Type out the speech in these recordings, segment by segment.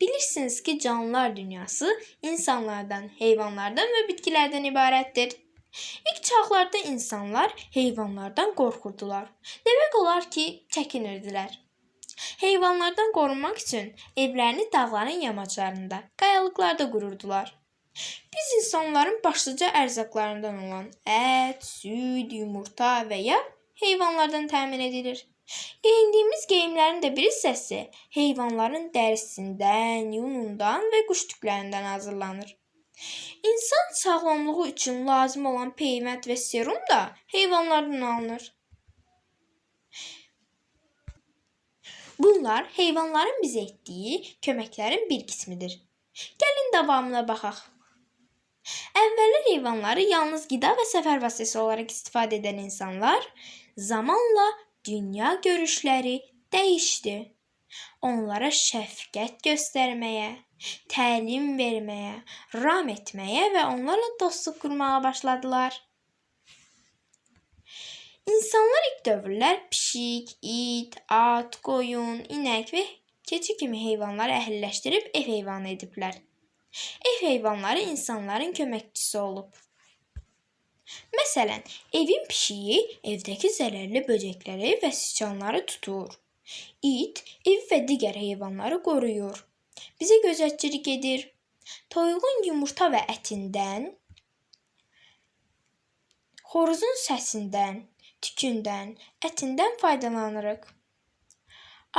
Bilirsiniz ki canlılar dünyası insanlardan, heyvanlardan ve bitkilerden ibarətdir. İlk çağlarda insanlar heyvanlardan qorxurdular. Demək olar ki, çəkinirdilər. Heyvanlardan qorunmaq üçün evlərini dağların yamaclarında, qayalıqlarda qururdular. Biz insanların başlıca ərzaqlarından olan ət, süd, yumurta və ya heyvanlardan təmin edilir. Geyindiyimiz geyimlərin də bir hissəsi heyvanların dərisindən, yunundan və quş tüklərindən hazırlanır. İnsan sağlamlığı üçün lazım olan peyvənd və serum da heyvanlardan alınır. Bunlar heyvanların bizə etdiyi köməklərin bir qismidir. Gəlin davamına baxaq. Əvvəllər heyvanları yalnız qida və səfər vasitəsi olaraq istifadə edən insanlar zamanla dünya görüşləri dəyişdi. Onlara şəfqət göstərməyə, təlim verməyə, ram etməyə və onlarla dostluq qurmağa başladılar. İnsanlar ilk dövrlər pişik, it, at, qoyun, inək və keçi kimi heyvanları əhilləşdirib ev heyvanı ediblər. Ev heyvanları insanların köməkçisi olub. Məsələn, evin pişiyi evdəki zərərli böcəkləri və siçanları tutur. İt ev və digər heyvanları qoruyur. Bizə gözətçilik edir. Toyuğun yumurta və ətindən, xoruzun səsindən, tükündən, ətindən faydalanırıq.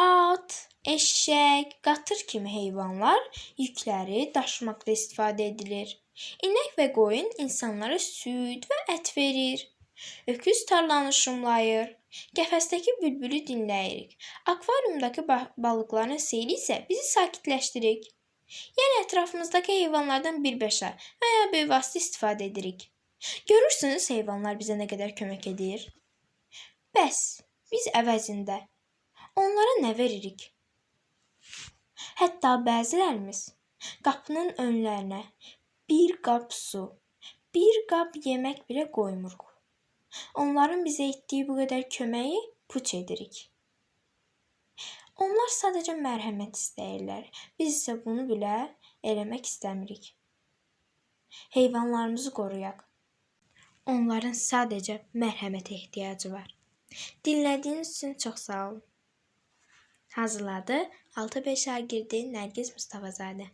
At, eşək, qatır kimi heyvanlar yükləri daşımaqda istifadə edilir. İnək və qoyun insanlara süd və ət verir. Öküz tarlanı şumlayır. Qəfəsdəki bülbülü dinləyirik. Akvariumdakı ba- balıqların seyri isə bizi sakitləşdirir. Yəni ətrafımızdakı heyvanlardan birbaşa və ya bir vasitə istifadə edirik. Görürsünüz heyvanlar bizə nə qədər kömək edir. Bəs biz əvəzində onlara nə veririk? Hətta bəzilərimiz qapının önlərinə bir qab su, bir qab yemək belə qoymuruq. Onların bizə etdiyi bu qədər köməyi puç edirik. Onlar sadəcə mərhəmət istəyirlər. Biz isə bunu belə eləmək istəmirik. Heyvanlarımızı qoruyaq. Onların sadəcə mərhəmətə ehtiyacı var. Dinlədiyiniz üçün çox sağ olun. Hazırladı 6 5 şagirdi Nərgiz Mustafazadə.